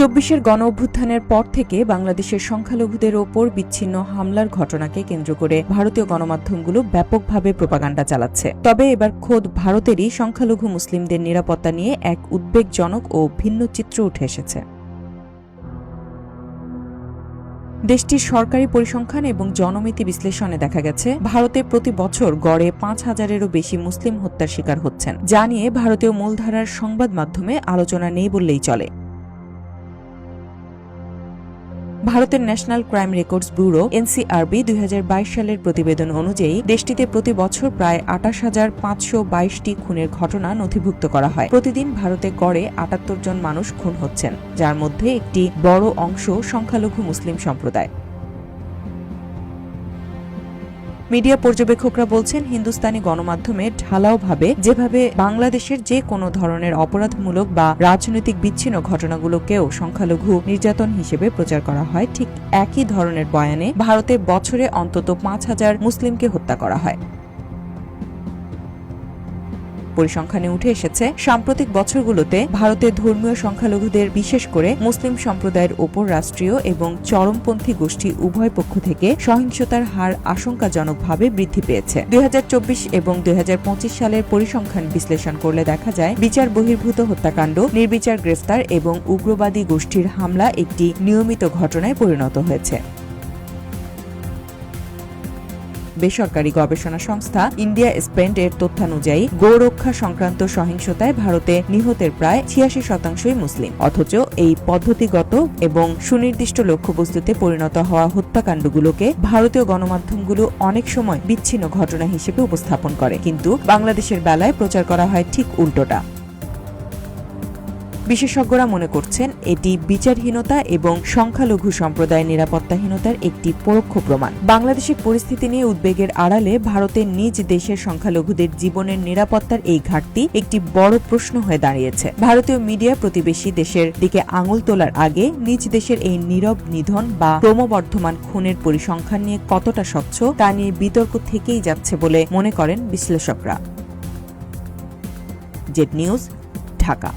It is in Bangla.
চব্বিশের গণ অভ্যুত্থানের পর থেকে বাংলাদেশের সংখ্যালঘুদের ওপর বিচ্ছিন্ন হামলার ঘটনাকে কেন্দ্র করে ভারতীয় গণমাধ্যমগুলো ব্যাপকভাবে প্রপাগান্ডা চালাচ্ছে। তবে এবার খোদ ভারতেরই সংখ্যালঘু মুসলিমদের নিরাপত্তা নিয়ে এক উদ্বেগজনক ও ভিন্ন চিত্র উঠে এসেছে। দেশটির সরকারি পরিসংখ্যান এবং জনমিতি বিশ্লেষণে দেখা গেছে, ভারতে প্রতি বছর গড়ে পাঁচ হাজারেরও বেশি মুসলিম হত্যার শিকার হচ্ছেন, যা নিয়ে ভারতীয় মূলধারার সংবাদ মাধ্যমে আলোচনা নেই বললেই চলে। ভারতের national crime records bureau, NCRB, দুই হাজার বাইশ সালের প্রতিবেদন অনুযায়ী দেশটিতে প্রতি বছর প্রায় আঠাশ হাজার পাঁচশো বাইশটি খুনের ঘটনা নথিভুক্ত করা হয়। প্রতিদিন ভারতে গড়ে আটাত্তর জন মানুষ খুন হচ্ছেন, যার মধ্যে একটি বড় অংশ সংখ্যালঘু মুসলিম সম্প্রদায়। মিডিয়া পর্যবেক্ষকরা বলছেন, হিন্দুস্তানি গণমাধ্যমে ঢালাওভাবে যেভাবে বাংলাদেশের যে কোনো ধরনের অপরাধমূলক বা রাজনৈতিক বিচ্ছিন্ন ঘটনাগুলোকেও সংখ্যালঘু নির্যাতন হিসেবে প্রচার করা হয়, ঠিক একই ধরনের বয়ানে ভারতে বছরে অন্তত পাঁচ হাজার মুসলিমকে হত্যা করা হয়। পরিসংখ্যানে উঠে এসেছে, সাম্প্রতিক বছরগুলোতে ভারতের ধর্মীয় সংখ্যালঘুদের বিশেষ করে মুসলিম সম্প্রদায়ের ওপর রাষ্ট্রীয় এবং চরমপন্থী গোষ্ঠী উভয় পক্ষ থেকে সহিংসতার হার আশঙ্কাজনকভাবে বৃদ্ধি পেয়েছে। দুই হাজার চব্বিশ এবং দুই হাজার পঁচিশ সালের পরিসংখ্যান বিশ্লেষণ করলে দেখা যায়, বিচার বহির্ভূত হত্যাকাণ্ড, নির্বিচার গ্রেফতার এবং উগ্রবাদী গোষ্ঠীর হামলা একটি নিয়মিত ঘটনায় পরিণত হয়েছে। বেসরকারি গবেষণা সংস্থা ইন্ডিয়া স্পেন্ড এর তথ্যানুযায়ী গোরক্ষা সংক্রান্ত সহিংসতায় ভারতে নিহতের প্রায় ছিয়াশি শতাংশই মুসলিম। অথচ এই পদ্ধতিগত এবং সুনির্দিষ্ট লক্ষ্যবস্তুতে পরিণত হওয়া হত্যাকাণ্ডগুলোকে ভারতীয় গণমাধ্যমগুলো অনেক সময় বিচ্ছিন্ন ঘটনা হিসেবে উপস্থাপন করে। কিন্তু বাংলাদেশের বেলায় প্রচার করা হয় ঠিক উল্টোটা। বিশেষজ্ঞরা মনে করছেন এটি বিচারহীনতা এবং সংখ্যালঘু সম্প্রদায়ের নিরাপত্তাহীনতার একটি পরোক্ষ প্রমাণ। বাংলাদেশের পরিস্থিতি নিয়ে উদ্বেগের আড়ালে ভারতের নিজ দেশের সংখ্যালঘুদের জীবনের নিরাপত্তার এই ঘাটতি একটি বড় প্রশ্ন হয়ে দাঁড়িয়েছে। ভারতীয় মিডিয়া প্রতিবেশী দেশের দিকে আঙুল তোলার আগে নিজ দেশের এই নীরব নিধন বা ক্রমবর্ধমান খুনের পরিসংখ্যান নিয়ে কতটা স্বচ্ছ তা নিয়ে বিতর্ক থেকেই যাচ্ছে বলে মনে করেন বিশ্লেষকরা। Z news, Dhaka.